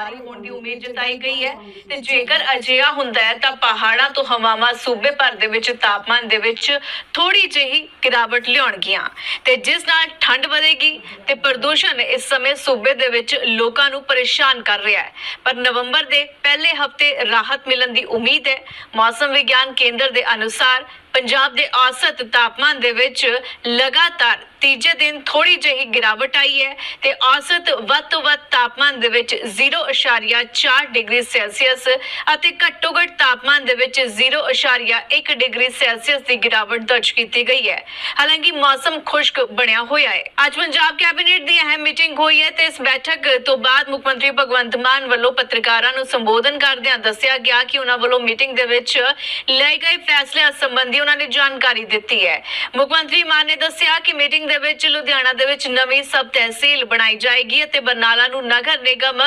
ਜਾਰੀ ਹੋਣ ਦੀ ਉਮੀਦ ਜਤਾਈ ਗਈ ਹੈ ਤੇ ਜੇਕਰ ਅਜਿਹਾ ਹੁੰਦਾ ਹੈ ਤਾਂ ਪਹਾੜਾਂ ਤੋਂ ਹਵਾਵਾਂ ਸੂਬੇ ਭਰ ਦੇ ਵਿੱਚ ਤਾਪਮਾਨ ਦੇ ਵਿੱਚ ਥੋੜੀ ਜਿਹੀ ਗਿਰਾਵਟ ਲਿਆਉਣਗੀਆਂ। ਤੇ ਜਿਸ ਨਾਲ ਠੰਡ ਵਧੇਗੀ ਤੇ ਪ੍ਰਦੂਸ਼ਣ ਇਸ ਸਮੇਂ ਸੂਬੇ ਦੇ ਵਿੱਚ ਲੋਕਾਂ ਨੂੰ ਪਰੇਸ਼ਾਨ ਕਰ ਰਿਹਾ ਹੈ। ਪਰ ਨਵੰਬਰ ਦੇ ਪਹਿਲੇ ਹਫ਼ਤੇ ਰਾਹਤ ਮਿਲਣ ਦੀ ਉਮੀਦ ਹੈ। ਮੌਸਮ ਵਿਗਿਆਨ ਕੇਂਦਰ ਦੇ ਅਨੁਸਾਰ ਪੰਜਾਬ ਦੇ ਔਸਤ ਤਾਪਮਾਨ ਦੇ ਵਿੱਚ ਲਗਾਤਾਰ ਤੀਜੇ ਦਿਨ ਥੋੜੀ ਜਿਹੀ ਗਿਰਾਵਟ ਆਈ ਹੈ ਤੇ ਔਸਤ ਵੱਧ ਤੋਂ ਵੱਧ ਤਾਪਮਾਨ ਦੇ ਵਿੱਚ 0.4 ਡਿਗਰੀ ਸੈਲਸੀਅਸ ਅਤੇ ਘੱਟੋ ਘੱਟ ਤਾਪਮਾਨ ਦੇ ਵਿੱਚ 0.1 ਡਿਗਰੀ ਸੈਲਸੀਅਸ ਦੀ ਗਿਰਾਵਟ ਦਰਜ ਕੀਤੀ ਗਈ ਹੈ। ਹਾਲਾਂਕਿ ਮੌਸਮ ਖੁਸ਼ਕ ਬਣਿਆ ਹੋਇਆ ਹੈ। ਅੱਜ ਪੰਜਾਬ ਕੈਬਨਿਟ ਦੀ ਅਹਿਮ ਮੀਟਿੰਗ ਹੋਈ ਹੈ ਤੇ ਇਸ ਬੈਠਕ ਤੋਂ ਬਾਅਦ ਮੁੱਖ ਮੰਤਰੀ ਭਗਵੰਤ ਮਾਨ ਵੱਲੋਂ ਪੱਤਰਕਾਰਾਂ ਨੂੰ ਸੰਬੋਧਨ ਕਰਦਿਆਂ ਦੱਸਿਆ ਗਿਆ ਕਿ ਉਹਨਾਂ ਵੱਲੋਂ ਮੀਟਿੰਗ ਦੇ ਵਿੱਚ ਲਏ ਗਏ ਫੈਸਲਿਆਂ ਸੰਬੰਧੀ ਉਹਨਾਂ ਨੇ ਜਾਣਕਾਰੀ ਦਿੱਤੀ ਹੈ। ਮੁੱਖ ਮੰਤਰੀ ਮਾਨ ਨੇ ਦੱਸਿਆ ਕਿ ਮੀਟਿੰਗ ਦੇ ਵਿੱਚ ਲੁਧਿਆਣਾ ਦੇ ਵਿੱਚ ਨਵੀਂ ਸਬ ਤਹਿਸੀਲ ਬਣਾਈ ਜਾਏਗੀ ਅਤੇ ਬਰਨਾਲਾ ਨੂੰ ਨਗਰ ਨਿਗਮ